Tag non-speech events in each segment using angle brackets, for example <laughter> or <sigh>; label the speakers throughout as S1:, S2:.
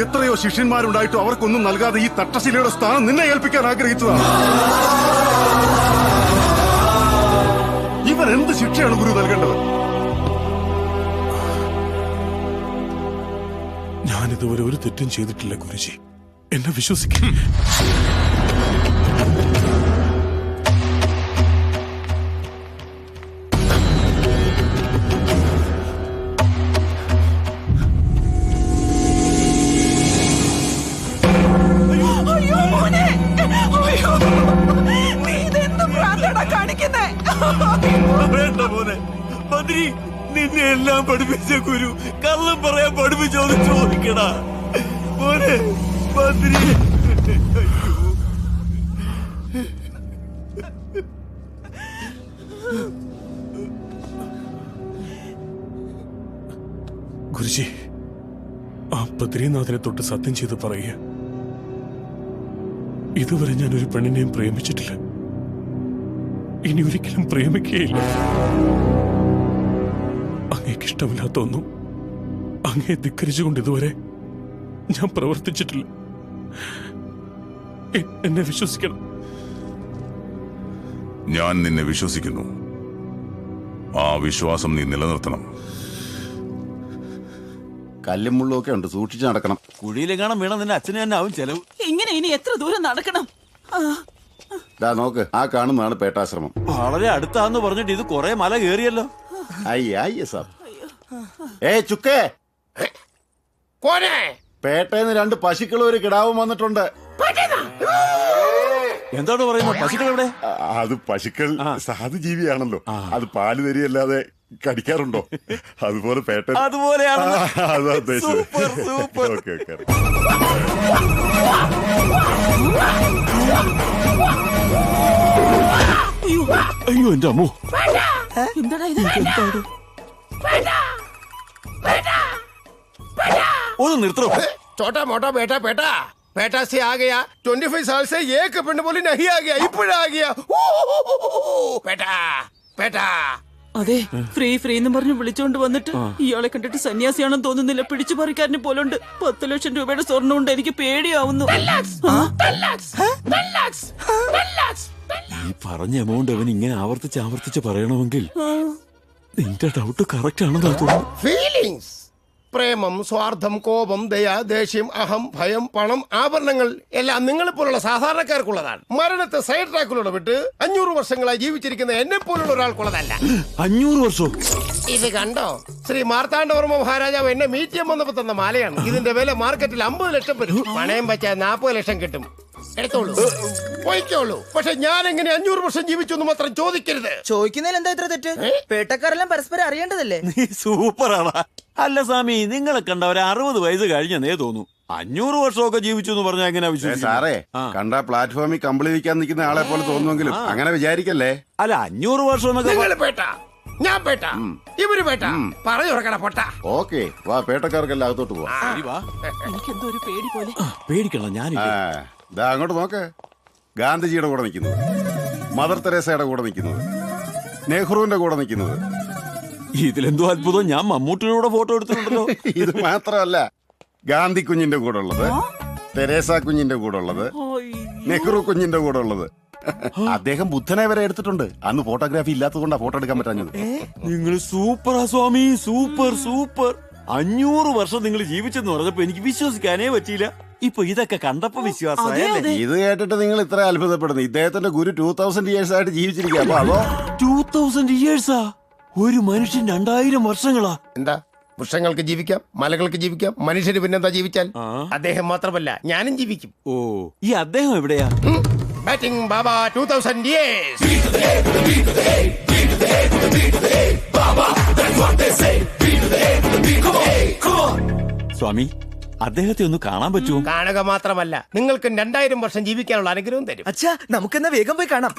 S1: എത്രയോ ശിഷ്യന്മാരുണ്ടായിട്ടും അവർക്കൊന്നും നൽകാതെ ഈ തട്ടശിലയുടെ സ്ഥാനം നിന്നെ ഏൽപ്പിക്കാൻ ആഗ്രഹിച്ചതാണ്. ഇവൻ എന്ത് ശിക്ഷയാണ് ഗുരു നൽകേണ്ടത്?
S2: ഞാനിതുവരെ ഒരു തെറ്റും ചെയ്തിട്ടില്ല ഗുരുജി. എന്നെ വിശ്വസിക്കും.
S3: എല്ലാം പഠിപ്പിച്ച ഗുരു കള്ളം പറയാൻ പഠിപ്പിച്ചോന്ന് ചോദിക്കടാ. മോനെ മന്ത്രി.
S2: ഗുരുജി ആ ബദ്രീനാഥിനെ തൊട്ട് സത്യം ചെയ്ത് പറയുക. ഇതുവരെ ഞാൻ ഒരു പെണ്ണിനെയും പ്രേമിച്ചിട്ടില്ല. ഇനി ഒരിക്കലും പ്രേമിക്കുകയില്ല. അങ്ങേക്ക് ഇഷ്ടമില്ലാത്ത ഒന്നും അങ്ങേ ധിക്കരിച്ചുകൊണ്ട് ഇതുവരെ ഞാൻ പ്രവർത്തിച്ചിട്ടില്ല. എ- എന്നെ വിശ്വസിക്കണം.
S4: ഞാൻ നിന്നെ വിശ്വസിക്കുന്നു. ആ വിശ്വാസം നീ നിലനിർത്തണം.
S1: കല്ലും മുള്ളൊക്കെ ഉണ്ട്. സൂക്ഷിച്ചു നടക്കണം.
S3: കുഴിയിലെങ്ങാണം വീണ നിന്റെ അച്ഛനെ തന്നെ ആവും ചെലവ്.
S5: ഇങ്ങനെ ഇനി എത്ര ദൂരം നടക്കണം?
S1: ദാ നോക്ക്. ആ കാണുന്നതാണ് പേട്ടാശ്രമം.
S3: വളരെ അടുത്താന്ന് പറഞ്ഞിട്ട് ഇത് കൊറേ മല കേറിയല്ലോ
S1: അയ്യ അയ്യ സാബ് ഏ ചുക്കേ.
S6: കോനെ
S1: പേട്ടേന്ന് രണ്ട് പശുക്കളും ഒരു കിടാവും വന്നിട്ടുണ്ട്.
S3: എന്താണ് പറയുന്നത്? പശുക്കൾ എവിടെ?
S1: അത് പശുക്കൾ സാധു ജീവിയാണല്ലോ അത് പാൽ തരിയല്ലാതെ കടിക്കാറുണ്ടോ? അതുപോലെ പേട്ട
S3: അതുപോലെയാണ്.
S1: അതാ ഉദ്ദേശിച്ചത്.
S3: Super, super.
S1: ഓക്കെ ഓക്കെ
S5: അയ്യോ
S3: അയ്യോ എന്റെ അമ്മോ.
S5: എന്താടാ ഇത്?
S3: ഒന്ന് നിർത്തോ
S6: छोटा मोटा बेटा बेटा बेटा से आ गया ट्वेंटी फाइव साल से एक पिंड बोली नहीं आ गया इपड़ा आ गया ऊ, ऊ, ऊ, ऊ, ऊ, बेटा बेटा
S5: അതെ ഫ്രീ ഫ്രീ എന്ന് പറഞ്ഞ് വിളിച്ചോണ്ട് വന്നിട്ട് ഇയാളെ കണ്ടിട്ട് സന്യാസിയാണെന്ന് തോന്നുന്നില്ല പിടിച്ചു പറിക്കാരനെ പോലുണ്ട് പത്ത് ലക്ഷം രൂപയുടെ സ്വർണ്ണം കൊണ്ട് എനിക്ക് പേടിയാവുന്നു ആ?
S3: ഈ പറഞ്ഞ എമൗണ്ട് അവൻ ഇങ്ങനെ ആവർത്തിച്ച് ആവർത്തിച്ച് പറയണമെങ്കിൽ നിന്റെ ഡൗട്ട് കറക്റ്റ് ആണെന്നാ തോന്നുന്നു
S6: ഫീലിങ്സ് പ്രേമം സ്വാർത്ഥം കോപം ദയ ദേഷ്യം അഹം ഭയം പണം ആഭരണങ്ങൾ എല്ലാം നിങ്ങളെ പോലുള്ള സാധാരണക്കാർക്കുള്ളതാണ്. മരണത്തെ സൈഡ് ട്രാക്കിലൂടെ വിട്ട് അഞ്ഞൂറ് വർഷങ്ങളായി ജീവിച്ചിരിക്കുന്ന എന്നെ പോലുള്ള ഒരാൾക്കുള്ളതല്ല.
S3: അഞ്ഞൂറ് വർഷം.
S6: ഇത് കണ്ടോ? ശ്രീ മാർത്താണ്ഡവർമ്മ മഹാരാജാവ് എന്നെ മീറ്റ് ചെയ്യാൻ വന്നപ്പോ തന്ന മാലയാണ്. ഇതിന്റെ വില മാർക്കറ്റിൽ അമ്പത് ലക്ഷം വരും. പണയം വെച്ചാൽ നാൽപ്പത് ലക്ഷം കിട്ടും. എടുത്തോളൂ. പോയിക്കോളൂ. പക്ഷെ ഞാൻ എങ്ങനെ അഞ്ഞൂറ് വർഷം ജീവിച്ചു എന്ന് മാത്രം ചോദിക്കരുത്.
S7: ചോദിക്കുന്നതിൽ എന്താ ഇത്ര തെറ്റ്? പേട്ടക്കാരെല്ലാം പരസ്പരം അറിയേണ്ടതല്ലേ?
S3: നീ സൂപ്പറാടാ അല്ല സ്വാമി നിങ്ങളെ കണ്ട ഒരു അറുപത് വയസ്സ് കഴിഞ്ഞെന്നേ തോന്നു. അഞ്ഞൂറ് വർഷമൊക്കെ ജീവിച്ചു എന്ന് പറഞ്ഞാൽ എങ്ങനെ വിശ്വസിക്കും
S1: സാറേ. കണ്ട പ്ലാറ്റ്ഫോമിൽ കമ്പിളി വിൽക്കാൻ നിൽക്കുന്ന ആളെ പോലെ തോന്നുമെങ്കിലും അങ്ങനെ വിചാരിക്കല്ലേ?
S3: അല്ല അഞ്ഞൂറ് വർഷം എന്നൊക്കെ
S6: പേട്ട ഞാൻ പേട്ട ഇവർ പേട്ട. പറയുറക്കട പൊട്ട.
S1: ഓക്കെ വാ പേട്ടക്കാർക്കെല്ലാം അകത്തോട്ട് പോവാ.
S5: എനിക്കെന്തോ ഒരു പേടി പോലെ.
S3: പേടിക്കണം
S1: ആ, ദാ അങ്ങോട്ട് നോക്ക്. ഗാന്ധിജിയുടെ കൂടെ നിൽക്കുന്നത്. മദർ തെരേസയുടെ കൂടെ നിൽക്കുന്നത്. നെഹ്റുവിന്റെ കൂടെ നിൽക്കുന്നത്.
S3: ഇതിലെന്തോ അത്ഭുതം. ഞാൻ മമ്മൂട്ടിയുടെ ഫോട്ടോ എടുത്തിട്ടുണ്ടല്ലോ. <laughs>
S1: ഇത് മാത്രമല്ല ഗാന്ധി കുഞ്ഞിന്റെ കൂടെ ഉള്ളത് തെരേസ കുഞ്ഞിന്റെ കൂടെ ഉള്ളത്. നെഹ്റു കുഞ്ഞിന്റെ കൂടെ ഉള്ളത്. അദ്ദേഹം ബുദ്ധനെ വരെ എടുത്തിട്ടുണ്ട്. അന്ന് ഫോട്ടോഗ്രാഫി ഇല്ലാത്തതുകൊണ്ടാ ഫോട്ടോ എടുക്കാൻ പറ്റാഞ്ഞത്.
S3: നിങ്ങൾ സൂപ്പറാ സ്വാമി സൂപ്പർ സൂപ്പർ. അഞ്ഞൂറ് വർഷം നിങ്ങൾ ജീവിച്ചെന്ന് പറഞ്ഞപ്പോ എനിക്ക് വിശ്വസിക്കാനേ പറ്റിയില്ല. ഇപ്പൊ ഇതൊക്കെ കണ്ടപ്പോ
S5: വിശ്വാസം
S1: ഇത് കേട്ടിട്ട് നിങ്ങൾ ഇത്ര അത്ഭുതപ്പെടുന്നു. ഇദ്ദേഹത്തിന്റെ ഗുരു ടൂ തൗസൻഡ് ഇയേഴ്സ് ആയിട്ട് ജീവിച്ചിരിക്കുക അപ്പൊ അതോ
S3: ടൂ തൗസൻഡ് ഇയേഴ്സാ ഒരു മനുഷ്യൻ രണ്ടായിരം വർഷങ്ങളാ.
S6: എന്താ? വൃക്ഷങ്ങൾക്ക് ജീവിക്കാം മലകൾക്ക് ജീവിക്കാം മനുഷ്യന് പിന്നെന്താ ജീവിച്ചാൽ? അദ്ദേഹം മാത്രമല്ല ഞാനും ജീവിക്കും.
S3: ഓ. ഈ അദ്ദേഹം എവിടെയാ?
S6: Batting Baba two thousand
S3: Swami അദ്ദേഹത്തെ ഒന്ന് കാണാൻ പറ്റുമോ?
S6: കാണുക മാത്രമല്ല നിങ്ങൾക്ക് രണ്ടായിരം വർഷം ജീവിക്കാനുള്ള അനുഗ്രഹം തരും.
S7: അച്ഛാ നമുക്കെന്നാ വേഗം പോയി കാണാം.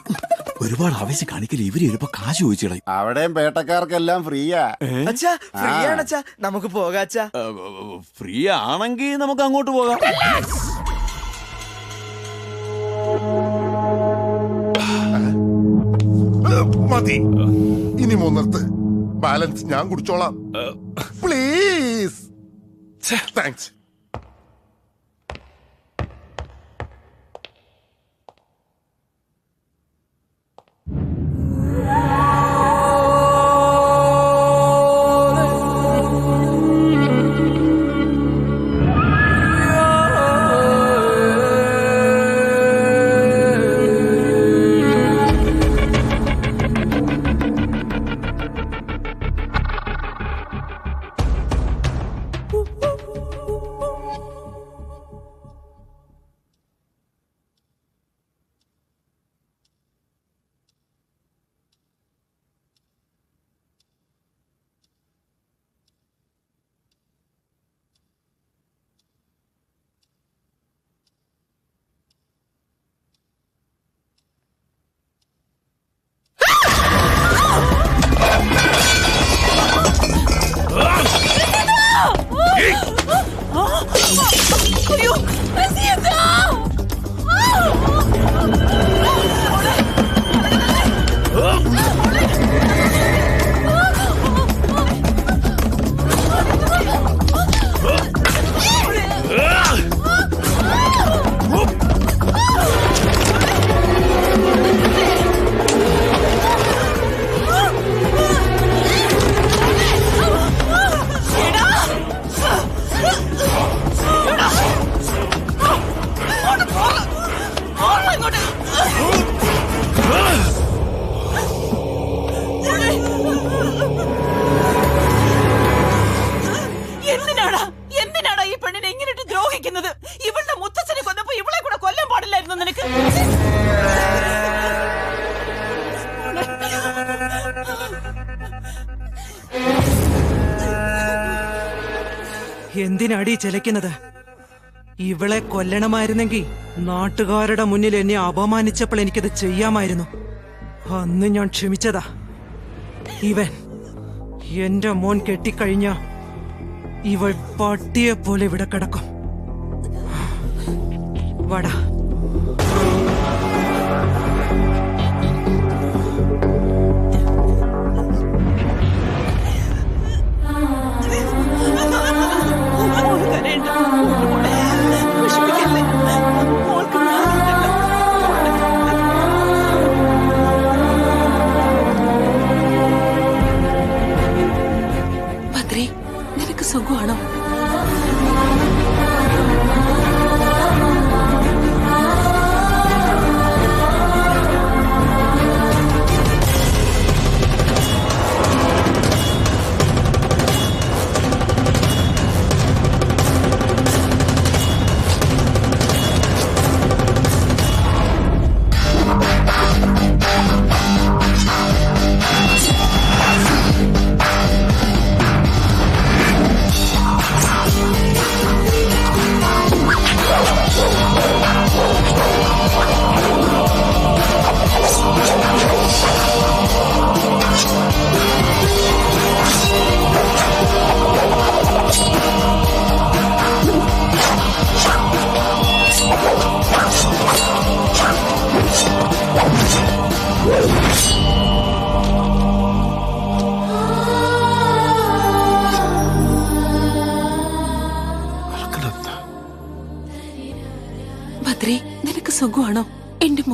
S3: ഒരുപാട് ആവശ്യം കാണിക്കൽ ഇവർ ചിലപ്പോ കാശ് ചോദിച്ചിട
S1: അവിടെയും പേട്ടക്കാർക്കെല്ലാം ഫ്രീയാ.
S7: അച്ഛാ ഫ്രീ ആണ് അച്ഛാ. നമുക്ക് പോകാം അച്ഛാ.
S3: ഫ്രീ ആണെങ്കിൽ നമുക്ക് അങ്ങോട്ട് പോകാം.
S8: മതി. ഇനി മൂന്നിർത്ത്. ബാലൻസ് ഞാൻ കുടിച്ചോളാം. പ്ലീസ്. താങ്ക്സ്.
S7: എന്തിനാടി ചെലക്കുന്നത് ഇവളെ കൊല്ലണമായിരുന്നെങ്കിൽ നാട്ടുകാരുടെ മുന്നിൽ എന്നെ അപമാനിച്ചപ്പോൾ എനിക്കത് ചെയ്യാമായിരുന്നു. അന്ന് ഞാൻ ക്ഷമിച്ചതാ. ഇവൻ എന്റെ മോൻ കെട്ടിക്കഴിഞ്ഞ ഇവൾ പട്ടിയെ പോലെ ഇവിടെ കിടക്കും. വടാ.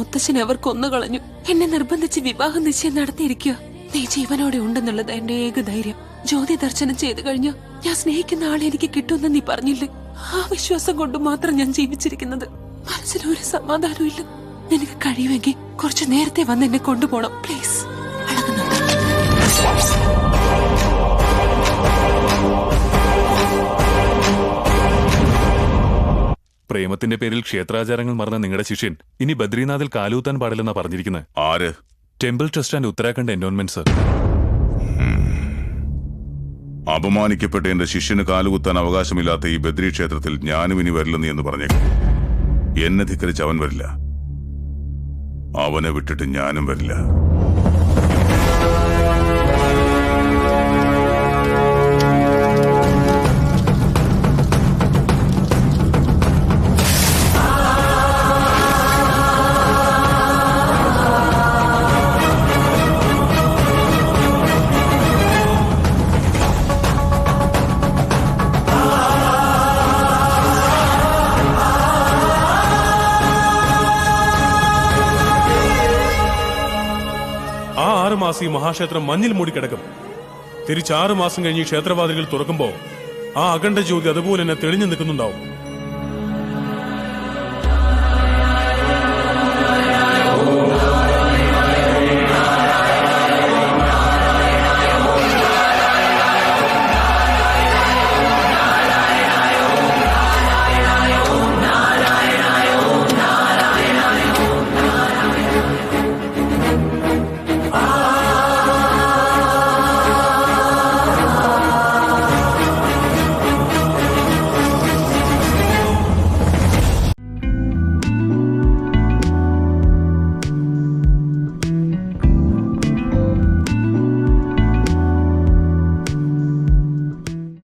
S9: മുത്തച്ഛനെ അവർ കൊന്നുകളഞ്ഞു എന്നെ നിർബന്ധിച്ച് വിവാഹ നിശ്ചയം നടത്തിയിരിക്കുക. നീ ജീവനോടെ ഉണ്ടെന്നുള്ളത് എന്റെ ഏക ധൈര്യം. ജ്യോതി ദർശനം ചെയ്തു കഴിഞ്ഞു. ഞാൻ സ്നേഹിക്കുന്ന ആളെ എനിക്ക് കിട്ടുമെന്ന് നീ പറഞ്ഞില്ലേ? ആ വിശ്വാസം കൊണ്ട് മാത്രം ഞാൻ ജീവിച്ചിരിക്കുന്നത്. മനസ്സിലൊരു സമാധാനവും ഇല്ല. നിനക്ക് കഴിയുമെങ്കിൽ കുറച്ചു നേരത്തെ വന്ന് എന്നെ കൊണ്ടുപോകണം. പ്ലീസ് അളകുന്നുണ്ട്
S2: പ്രേമത്തിന്റെ പേരിൽ ക്ഷേത്രാചാരങ്ങൾ മറന്ന നിങ്ങളുടെ ശിഷ്യൻ ഇനി ബദ്രീനാഥിൽ കാലൂത്താൻ പാടില്ലെന്നാ പറഞ്ഞിരിക്കുന്നത്
S4: ആര്?
S2: Temple trust and Uttarakhand endowment sir.
S4: അപമാനിക്കപ്പെട്ട എന്റെ ശിഷ്യന് കാലുകുത്താൻ അവകാശമില്ലാത്ത ഈ ബദ്രി ക്ഷേത്രത്തിൽ ഞാനും ഇനി വരില്ലെന്ന് എന്ന് പറഞ്ഞേക്കും. എന്നെ ധിക്കരിച്ച് അവൻ വരില്ല. അവനെ വിട്ടിട്ട് ഞാനും വരില്ല.
S2: ഈ മഹാക്ഷേത്രം മഞ്ഞിൽ മൂടിക്കിടക്കും. തിരിച്ചാറ് മാസം കഴിഞ്ഞ് ക്ഷേത്രവാതിലുകൾ തുറക്കുമ്പോൾ ആ അഖണ്ഡ ജ്യോതി അതുപോലെ തന്നെ തെളിഞ്ഞു നിൽക്കുന്നുണ്ടാവും.